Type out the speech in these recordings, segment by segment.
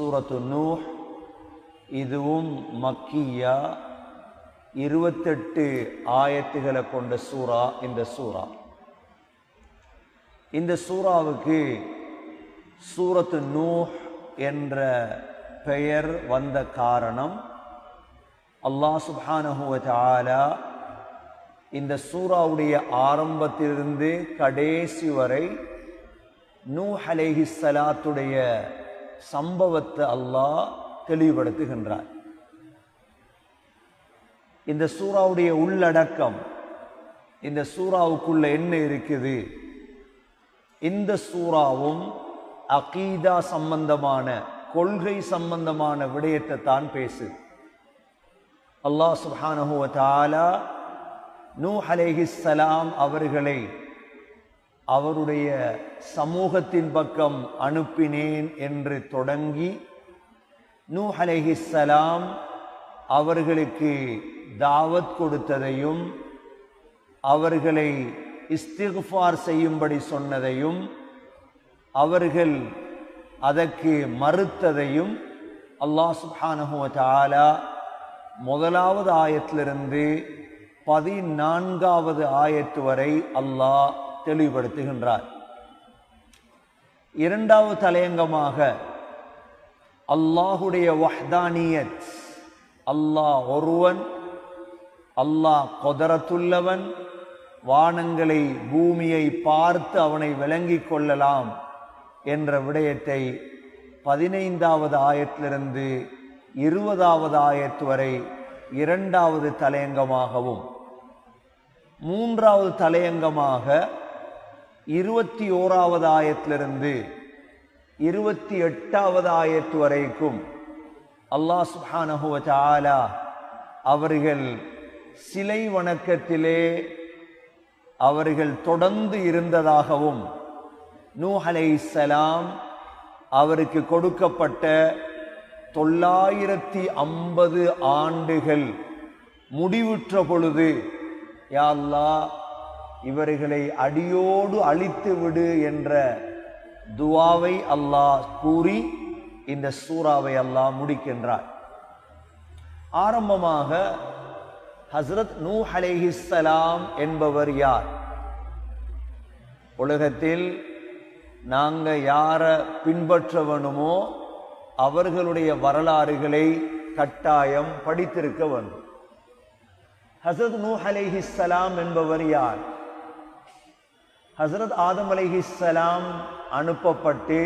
சூரத்து நூஹ் இதுவும் மக்கியா இருபத்தெட்டு ஆயத்துகளை கொண்ட சூரா இந்த சூரா. இந்த சூறாவுக்கு சூரத்து நூஹ் என்ற பெயர் வந்த காரணம் அல்லாஹ் சுபானஹுவாலா இந்த சூறாவுடைய ஆரம்பத்திலிருந்து கடைசி வரை நூஹ் சலாத்துடைய சம்பவத்தை அல்லாஹ் தெளிவுபடுத்துகின்றார் இந்த சூறாவுடைய உள்ளடக்கம் இந்த சூறாவுக்குள்ள என்ன இருக்குது? இந்த சூறாவும் அகீதா சம்பந்தமான கொள்கை சம்பந்தமான விடயத்தை தான் பேசு அல்லாஹ் சுப்ஹானஹு தாலா நூ நூஹ் அவர்களை அவருடைய சமூகத்தின் பக்கம் அனுப்பினேன் என்று தொடங்கி நூ அலைஹிஸ்ஸலாம் அவர்களுக்கு தாவத் கொடுத்ததையும் அவர்களை இஸ்திஃபார் செய்யும்படி சொன்னதையும் அவர்கள் அதற்கு மறுத்ததையும் அல்லாஹ் சுப்ஹானஹு முதலாவது ஆயத்திலிருந்து பதினான்காவது ஆயத்து வரை அல்லாஹ் தெளிவுபடுத்துகின்றார். இரண்டாவது தலையங்கமாக அல்லாஹுடைய வஹ்தானியத் அல்லாஹ் ஒருவன் அல்லாஹ் கொதரத்துள்ளவன் வானங்களை பூமியை பார்த்து அவனை விளங்கிக் கொள்ளலாம் என்ற விடயத்தை பதினைந்தாவது ஆயத்திலிருந்து இருபதாவது ஆயத்து வரை இரண்டாவது தலையங்கமாகவும் மூன்றாவது தலையங்கமாக இருபத்தி ஓராவது ஆயத்திலிருந்து இருபத்தி எட்டாவது ஆயத்து வரைக்கும் அல்லாஹ் சுப்ஹானஹு அவர்கள் சிலை வணக்கத்திலே அவர்கள் தொடர்ந்து இருந்ததாகவும் நூஹ் சலாம் அவருக்கு கொடுக்கப்பட்ட தொள்ளாயிரத்தி ஐம்பது ஆண்டுகள் முடிவுற்ற பொழுது யா அல்லாஹ் இவர்களை அடியோடு அழித்து விடு என்ற துவாவை அல்லாஹ் கூறி இந்த சூறாவை அல்லாஹ் முடிக்கின்றார் ஆரம்பமாக ஹஸ்ரத் நூ அலேஹிஸ்லாம் என்பவர் யார்? உலகத்தில் நாங்கள் யாரை பின்பற்றவனுமோ அவர்களுடைய வரலாறுகளை கட்டாயம் படித்திருக்க வேண்டும். ஹசரத் நூ அலேஹிஸ்லாம் என்பவர் யார்? ஹசரத் ஆதம் அலிஹிஸ்லாம் அனுப்பப்பட்டு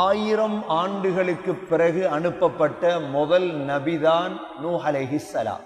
ஆயிரம் ஆண்டுகளுக்கு பிறகு அனுப்பப்பட்ட முதல் நபிதான் நூ அலைஹிஸ்ஸலாம்